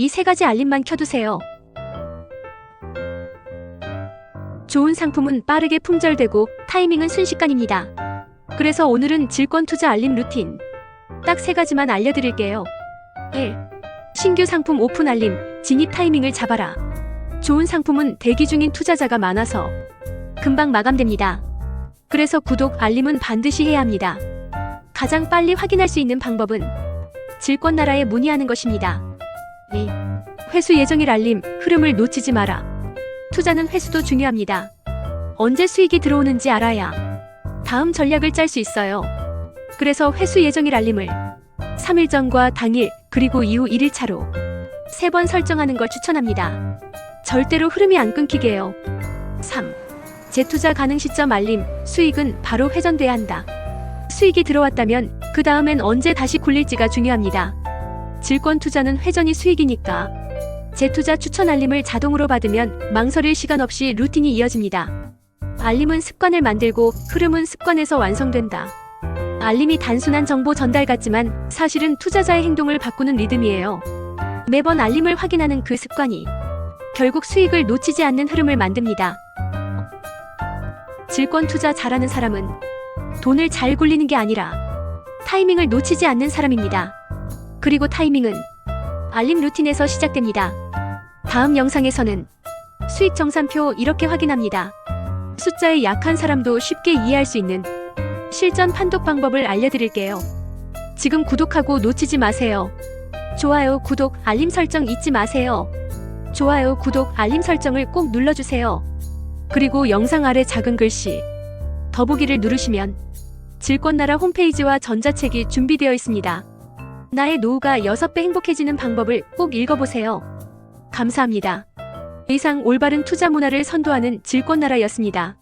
이 세 가지 알림만 켜두세요. 좋은 상품은 빠르게 품절되고 타이밍은 순식간입니다. 그래서 오늘은 질권 투자 알림 루틴. 딱 세 가지만 알려드릴게요. 1. 신규 상품 오픈 알림, 진입 타이밍을 잡아라. 좋은 상품은 대기 중인 투자자가 많아서 금방 마감됩니다. 그래서 구독, 알림은 반드시 해야 합니다. 가장 빨리 확인할 수 있는 방법은 질권 나라에 문의하는 것입니다. 2. 회수 예정일 알림, 흐름을 놓치지 마라. 투자는 회수도 중요합니다. 언제 수익이 들어오는지 알아야 다음 전략을 짤 수 있어요. 그래서 회수 예정일 알림을 3일 전과 당일, 그리고 이후 1일 차로 3번 설정하는 걸 추천합니다. 절대로 흐름이 안 끊기게요. 3. 재투자 가능 시점 알림, 수익은 바로 회전돼야 한다. 수익이 들어왔다면 그 다음엔 언제 다시 굴릴지가 중요합니다. 질권 투자는 회전이 수익이니까 재투자 추천 알림을 자동으로 받으면 망설일 시간 없이 루틴이 이어집니다. 알림은 습관을 만들고 흐름은 습관에서 완성된다. 알림이 단순한 정보 전달 같지만 사실은 투자자의 행동을 바꾸는 리듬이에요. 매번 알림을 확인하는 그 습관이 결국 수익을 놓치지 않는 흐름을 만듭니다. 질권 투자 잘하는 사람은 돈을 잘 굴리는 게 아니라 타이밍을 놓치지 않는 사람입니다. 그리고 타이밍은 알림 루틴에서 시작됩니다. 다음 영상에서는 수익 정산표 이렇게 확인합니다. 숫자에 약한 사람도 쉽게 이해할 수 있는 실전 판독 방법을 알려드릴게요. 지금 구독하고 놓치지 마세요. 좋아요, 구독, 알림 설정 잊지 마세요. 좋아요, 구독, 알림 설정을 꼭 눌러주세요. 그리고 영상 아래 작은 글씨 더보기를 누르시면 질권나라 홈페이지와 전자책이 준비되어 있습니다. 나의 노후가 6배 행복해지는 방법을 꼭 읽어보세요. 감사합니다. 이상 올바른 투자 문화를 선도하는 질권나라였습니다.